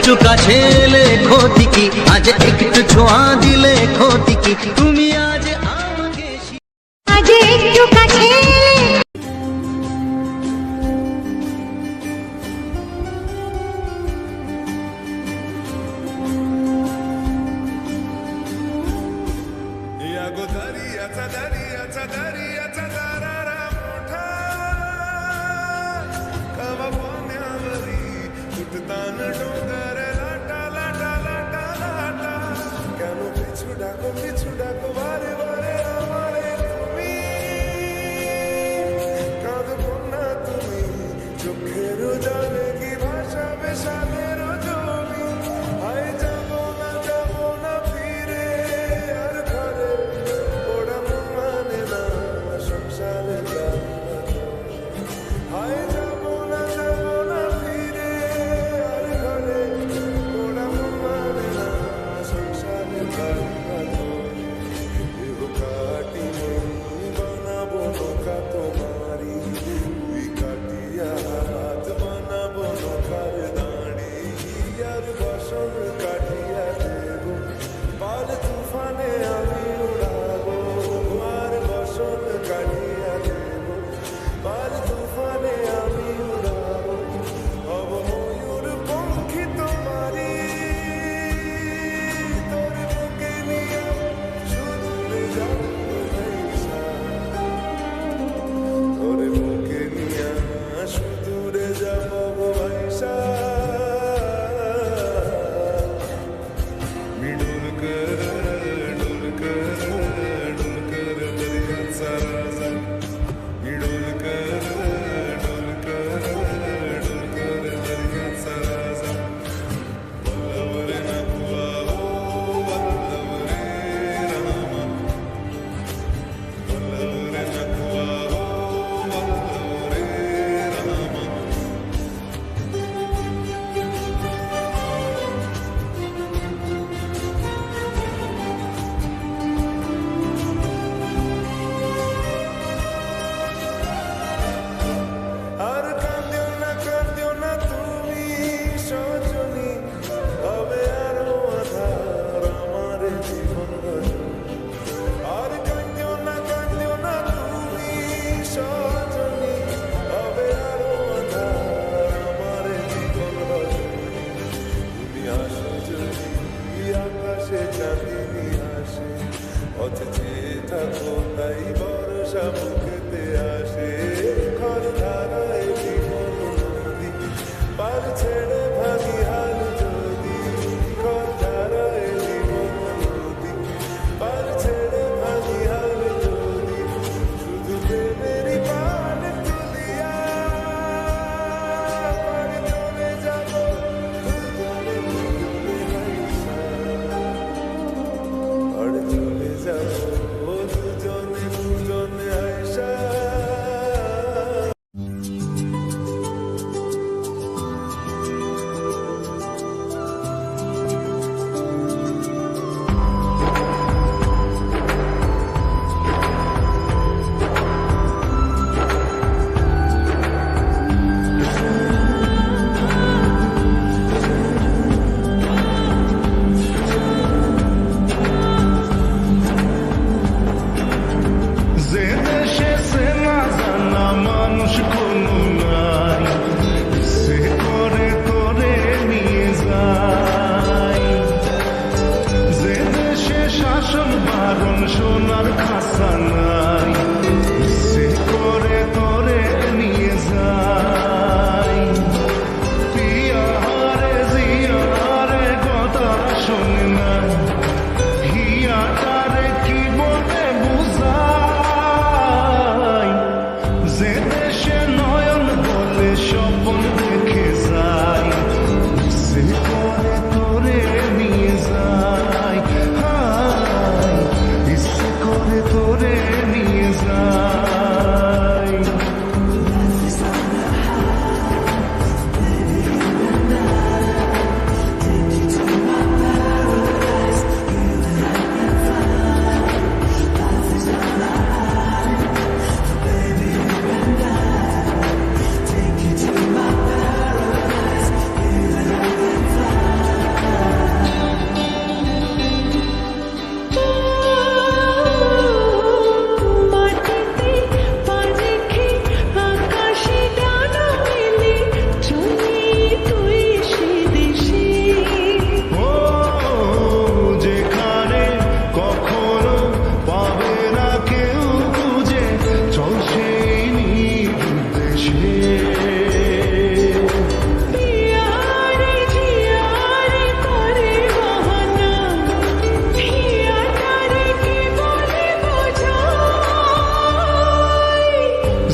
একটু কাছে এলে ক্ষতি কি? আজ একটু ছোঁয়া দিলে ক্ষতি কি? তুমি gotta turn it. Konuşurlar kasana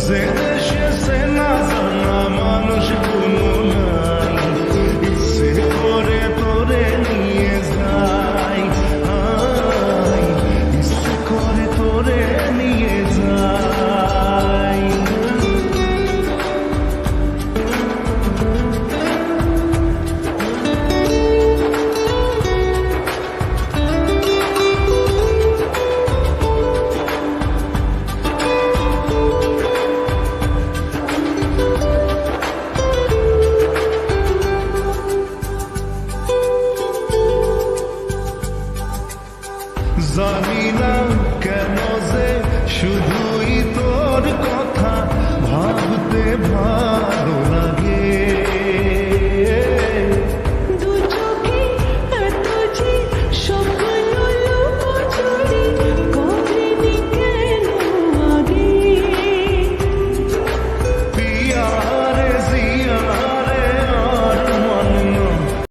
music. zamina